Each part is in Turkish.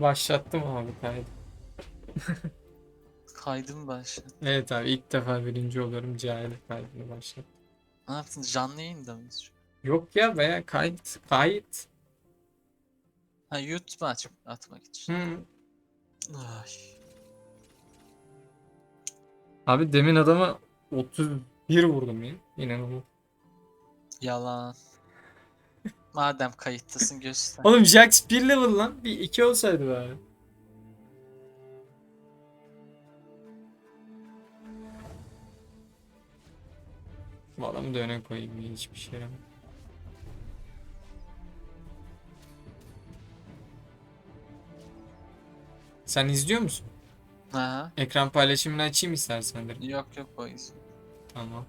Başlattım abi kaydı. Kaydım ben şimdi. Evet abi ilk defa birinci oluyorum cahil kaydını başlattım. Ne yaptın? Canlı yayında mıyız? Yok ya veya kayıt. Kayıt. Ha YouTube aç atmak için. Hı. Ay. Abi demin adama 31 vurdum ya. İnanılmaz. Yalan. Madem kayıttasın göster. Oğlum Jax 1 level lan. Bir 2 olsaydı bari. Bu adamı da öne koyayım ya hiçbir şey yaramıyor. Sen izliyor musun? Ha? Ekran paylaşımını açayım istersen de. Yok yok o iz. Tamam.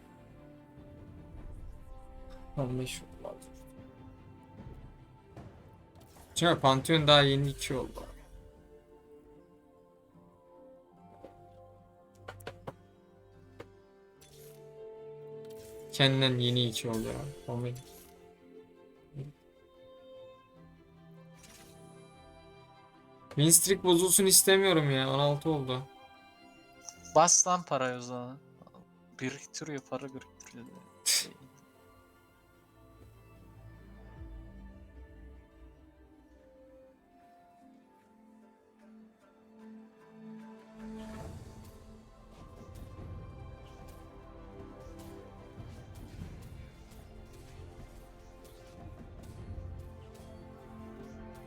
15 Çünkü Pantheon daha yeni 2 oldu. Kendinden yeni 2 oldu ya. Komik. Win streak bozulsun istemiyorum ya. 16 oldu. Bas lan parayı o zaman. Biriktiriyor para biriktiriyor.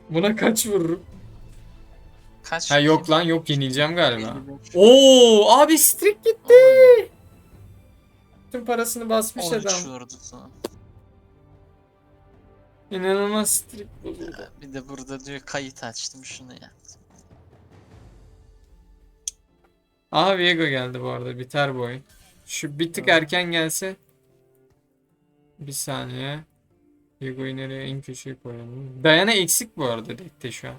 Buna kaç vururum? Kaç Ha yok lan yok yenileceğim galiba. 55. Oo abi streak gitti. Tüm parasını basmış 13 adam. vurdu sana. İnanılmaz streak bozuldu. Bir de burada diyor kayıt açtım şunu ya. Aha Viego geldi bu arada biter bu oyun. Şu bir tık erken gelse. Bir saniye. Viego'yu nereye en köşeye koyalım. Dayana eksik bu arada dekte şu an.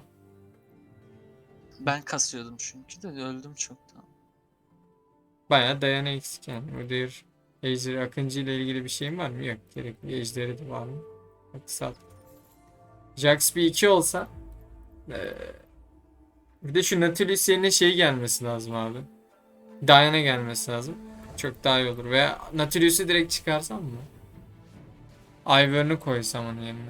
Ben kasıyordum çünkü de öldüm çoktan. Baya Dayana eksik yani. Öder Ejder Akıncı ile ilgili bir şeyim var mı? Yok. Gerekli Ejder'i de var mı? Sal. Jax bir 2 olsa eee, bir de şu Nautilus yerine şey gelmesi lazım abi. Diana gelmesi lazım. Çok daha iyi olur. Veya Nautilus'u direkt çıkarsam mı? Ivern'ı koysam onun yerine.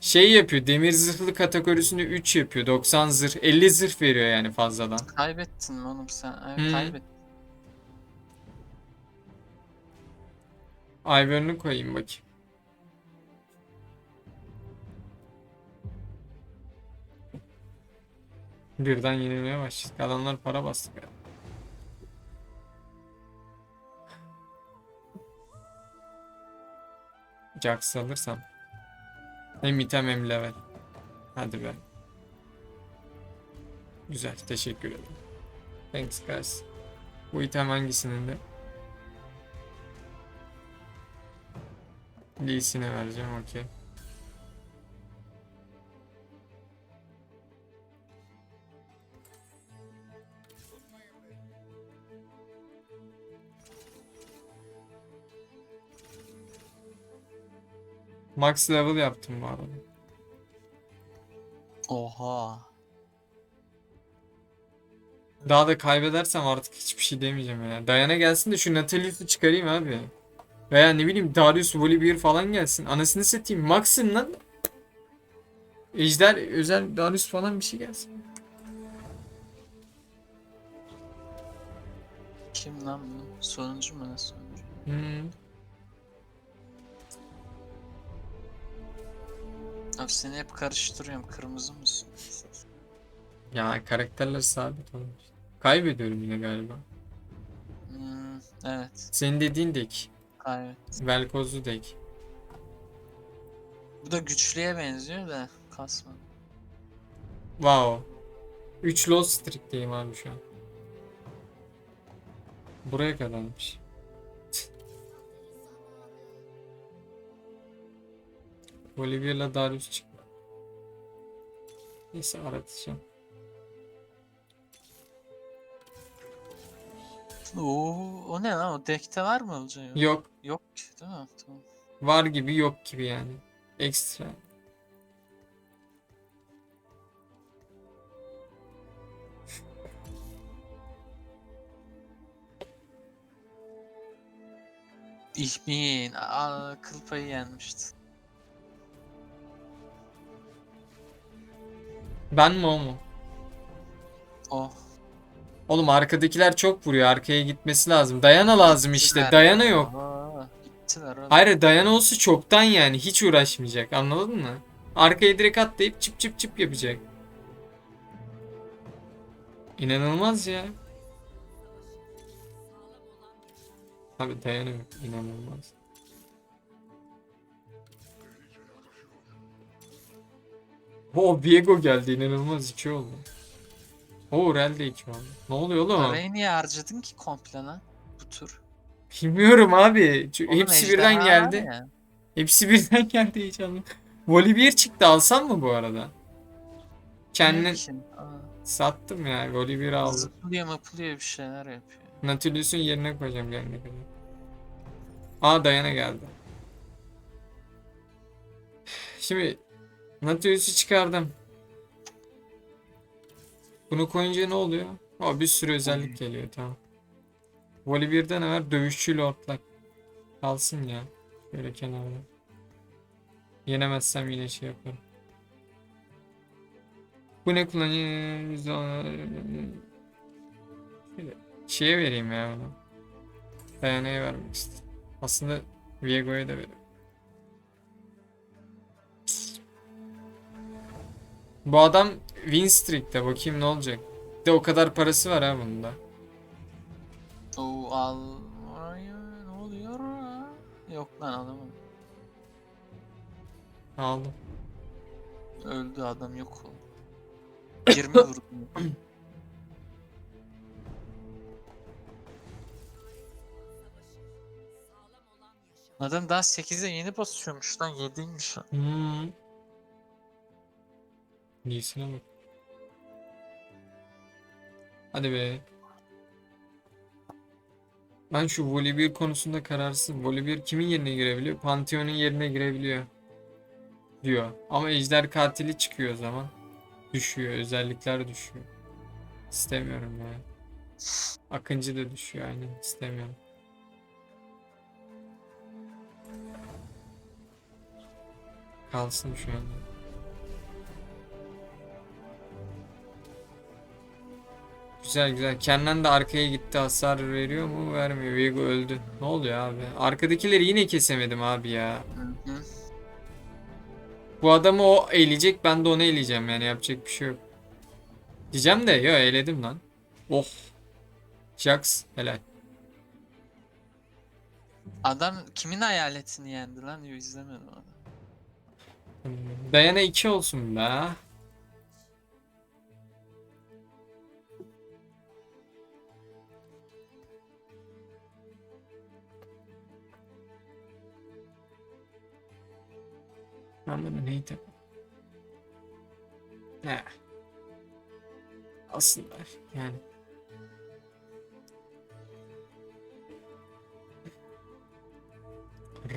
Şey yapıyor. Demir zırhlı kategorisini 3 yapıyor. 90 zırh. 50 zırh veriyor yani fazladan. Kaybettin mi oğlum sen? Evet, Hmm. kaybettin. Ivern'ı koyayım bakayım. Birden yenilmeye başladık. Adamlar para bastı. galiba. Jax alırsam. Hem item hem level. Hadi be. Güzel. Teşekkür ederim. Thanks guys. Bu item hangisinin de? Lee'sine vereceğim okey. Max level yaptım bu arada. Oha. Daha da kaybedersem artık hiçbir şey demeyeceğim ya. Dayana gelsin de şu Nautilus'u çıkarayım abi. Veya ne bileyim Darius Volibear falan gelsin. Anasını satayım. Max'ın lan. Ejder özel Darius falan bir şey gelsin. Kim lan bu? Sonuncu mu sonuncu? Hmm. Abi seni hep karıştırıyorum. Kırmızı mısın? Ya karakterler sabit olmuş. Kaybediyorum yine galiba. Hmm, evet. Senin dediğin deck. Kaybet. Velkozlu deck. Bu da güçlüye benziyor da kasma. Wow. 3 lost streak'teyim abi şu an. Buraya kadarmış. Bolivya Darius çıkmadı. Neyse aratacağım. Oo, o ne lan? O deckte var mı hocam? Yok. Yok değil mi? Tamam. Var gibi yok gibi yani. Ekstra. İhmin. Aa, kıl payı yenmişti. Ben mi o mu? Oh. Oğlum arkadakiler çok vuruyor. Arkaya gitmesi lazım. Dayana lazım işte. Dayana yok. Gittiler oğlum. Hayır Dayana olsa çoktan yani. Hiç uğraşmayacak. Anladın mı? Arkaya direkt atlayıp çıp çıp çıp yapacak. İnanılmaz ya. Abi Dayana yok. İnanılmaz. O Viego geldi. inanılmaz iki oldu. O Rel de iki oldu. Ne oluyor oğlum? Parayı niye harcadın ki komple lan? Bu tur. Bilmiyorum abi. Çünkü Oğlum hepsi ejderha birden var geldi. ya. Hepsi birden geldi heyecanlı. Volibear çıktı alsam mı bu arada? Kendini Ne ki? Aa, sattım ya. Volibear aldım. Zıplıyor mıplıyor bir şeyler yapıyor. Nautilus'un yerine koyacağım gelene kadar. Aa Dayana geldi. Şimdi Nautilus'u çıkardım. Bunu koyunca ne oluyor? Aa, bir sürü özellik geliyor tamam. Volibear'da ne var? Dövüşçü lordlak. Kalsın ya. Şöyle kenarda. Yenemezsem yine şey yaparım. Bu ne kullanıyor? Şeye vereyim ya onu. Dayana'ya vermek istedim. Aslında Viego'ya da veririm. Bu adam win streak'te bakayım ne olacak. Bir De o kadar parası var ha bunda. Oo al. Ne oluyor? Yok lan adamım. Aldım. Öldü adam yok oldu. 20 vurdum. Adam daha 8'e yeni basıyormuş lan 7'ymiş lan. Hmm. İyisine bak. Hadi be. Ben şu Volibear konusunda kararsızım. Volibear kimin yerine girebiliyor? Pantheon'un yerine girebiliyor. Diyor. Ama ejder katili çıkıyor o zaman. Düşüyor. Özellikler düşüyor. İstemiyorum ya. Akıncı da düşüyor aynen. İstemiyorum. Kalsın şu anda. Güzel güzel. Kenan da arkaya gitti. Hasar veriyor mu? Vermiyor. Viego öldü. Ne oluyor abi? Arkadakileri yine kesemedim abi ya. Hı hı. Bu adamı o eleyecek. Ben de onu eleyeceğim yani. Yapacak bir şey yok. Diyeceğim de. Yo eledim lan. Oh. Jax. Helal. Adam kimin hayaletini yendi lan? Yo izlemedim onu. Dayana 2 olsun be. Bunu neydi? Ne? Aslında yani.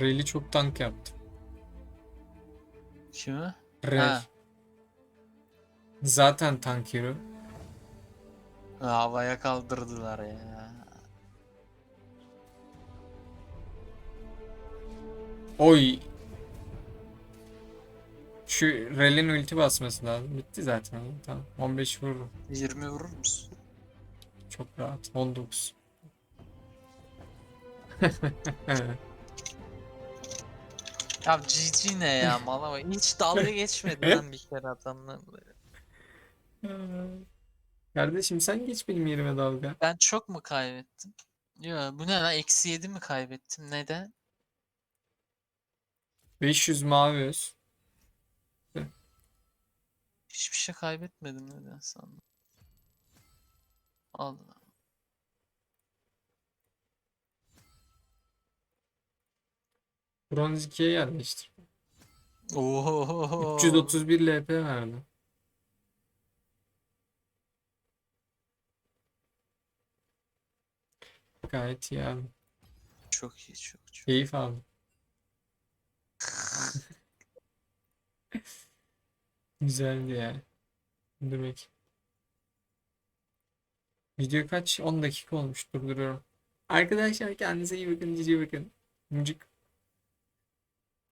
Rel'i çok tank yaptım. Kimi? Rel. Ha. Zaten tank hero. Havaya kaldırdılar ya. Oy. Şu Rel'in ulti basması lazım. Bitti zaten. Tamam. 15 vururum. 20 vurur musun? Çok rahat. 19. Ya GG ne ya malama hiç dalga geçmedi lan bir kere adamla. Kardeşim sen geç benim yerime dalga. Ben çok mu kaybettim? Yo bu ne lan eksi 7 mi kaybettim neden? 500 mavi öz. Hiçbir şey kaybetmedim neden sandım. Allah. Bronz 2'ye yerleştir. Oo. 331 LP verdi. Gayet iyi abi. Çok iyi çok çok. Keyif aldım. Güzeldi yani. Demek. Video kaç? 10 dakika olmuş. Durduruyorum. Arkadaşlar kendinize iyi bakın. Cici bakın. Mıcık.